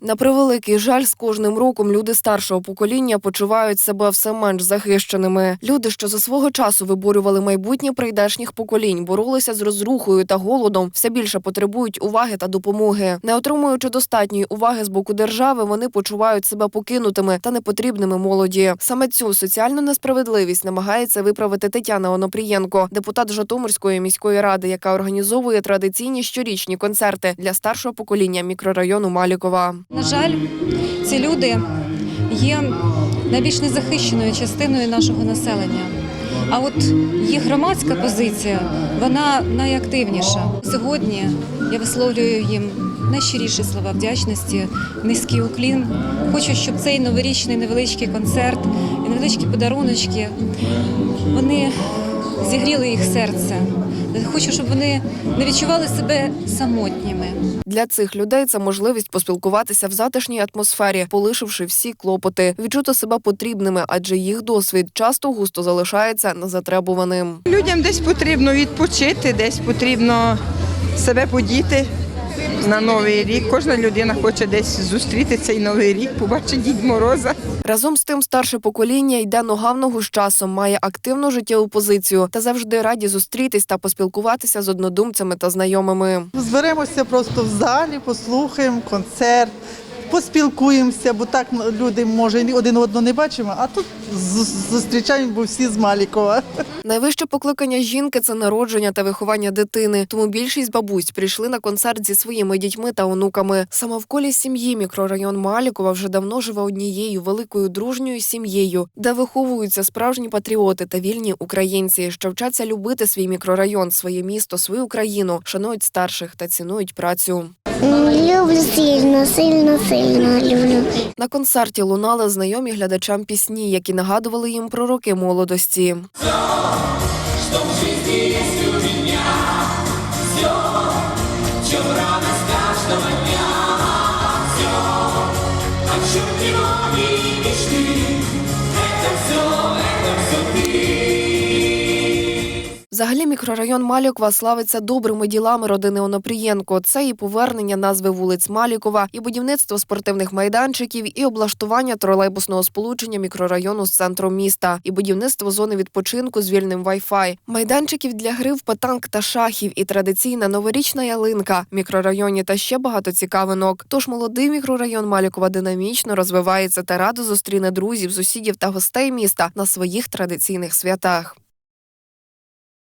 На превеликий жаль, з кожним роком люди старшого покоління почувають себе все менш захищеними. Люди, що за свого часу виборювали майбутнє прийдешніх поколінь, боролися з розрухою та голодом, все більше потребують уваги та допомоги. Не отримуючи достатньої уваги з боку держави, вони почувають себе покинутими та непотрібними молоді. Саме цю соціальну несправедливість намагається виправити Тетяна Онопрієнко, депутат Житомирської міської ради, яка організовує традиційні щорічні концерти для старшого покоління мікрорайону Малікова. На жаль, ці люди є найбільш незахищеною частиною нашого населення. А от їх громадська позиція вона найактивніша. Сьогодні я висловлюю їм найщиріші слова вдячності, низький уклін. Хочу, щоб цей новорічний невеличкий концерт і невеличкі подаруночки вони зігріли їх серце. Хочу, щоб вони не відчували себе самотніми. Для цих людей це можливість поспілкуватися в затишній атмосфері, полишивши всі клопоти, відчути себе потрібними, адже їх досвід часто густо залишається незатребуваним. Людям десь потрібно відпочити, десь потрібно себе подіти на новий рік. Кожна людина хоче десь зустріти цей новий рік, побачить Дід Мороза. Разом з тим, старше покоління йде нога в ногу з часом, має активну життєву позицію та завжди раді зустрітись та поспілкуватися з однодумцями та знайомими. Зберемося просто в залі, послухаємо концерт, поспілкуємося, бо так люди може один одного не бачимо, а тут зустрічаємо, бо всі з Малікова. Найвище покликання жінки це народження та виховання дитини. Тому більшість бабусь прийшли на концерт зі своїми дітьми та онуками. Саме в колі сім'ї мікрорайон Малікова вже давно живе однією великою дружньою сім'єю, де виховуються справжні патріоти та вільні українці, що вчаться любити свій мікрорайон, своє місто, свою країну, шанують старших та цінують працю. Люблю сильно, сильно, сильно люблю. На концерті лунали знайомі глядачам пісні, які нагадували їм про роки молодості. Взагалі, мікрорайон Малікова славиться добрими ділами родини Онопрієнко. Це і повернення назви вулиць Малікова, і будівництво спортивних майданчиків, і облаштування тролейбусного сполучення мікрорайону з центром міста, і будівництво зони відпочинку з вільним Wi-Fi, майданчиків для гри в патанк та шахів, і традиційна новорічна ялинка в мікрорайоні та ще багато цікавинок. Тож молодий мікрорайон Малікова динамічно розвивається та радо зустріне друзів, сусідів та гостей міста на своїх традиційних святах.